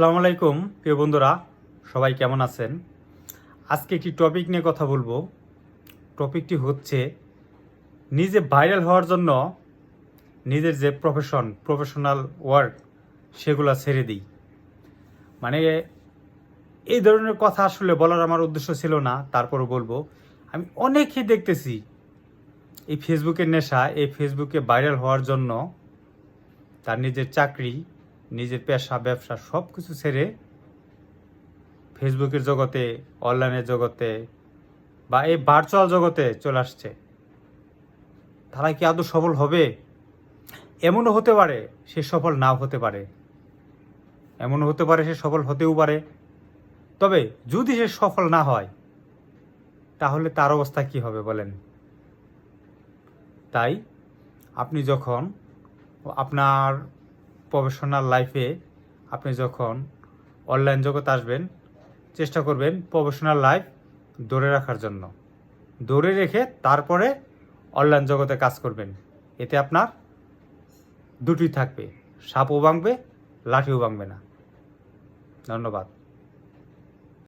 আসসালামু আলাইকুম, প্রিয় বন্ধুরা, সবাই কেমন আছেন? আজকে একটি টপিক নিয়ে কথা বলব। টপিকটি হচ্ছে নিজে ভাইরাল হওয়ার জন্য নিজের যে প্রফেশন প্রফেশনাল ওয়ার্ক সেগুলো ছেড়ে দিই। মানে এই ধরনের কথা আসলে বলার আমার উদ্দেশ্য ছিল না, তারপরও বলব। আমি অনেকেই দেখতেছি এই ফেসবুকের নেশা, এই ফেসবুকে ভাইরাল হওয়ার জন্য তার নিজের চাকরি নিজের পেশা, ব্যবসা সব কিছু ছেড়ে ফেসবুকের জগতে অনলাইনের জগতে বা এই ভার্চুয়াল জগতে চলে আসছে। তারা কি আদৌ সফল হবে? এমনও হতে পারে সে সফল নাও হতে পারে। এমনও হতে পারে সে সফল হতেও পারে। তবে যদি সে সফল না হয়, তাহলে তার অবস্থা কি হবে বলেন? তাই আপনি যখন আপনার প্রফেশনাল লাইফে আপনি যখন অনলাইন জগতে আসবেন, চেষ্টা করবেন প্রফেশনাল লাইফ ধরে রাখার জন্য। ধরে রেখে তারপরে অনলাইন জগতে কাজ করবেন। এতে আপনার দুটি থাকবে, সাপও ভাঙবে, লাঠিও ভাঙবে না। ধন্যবাদ।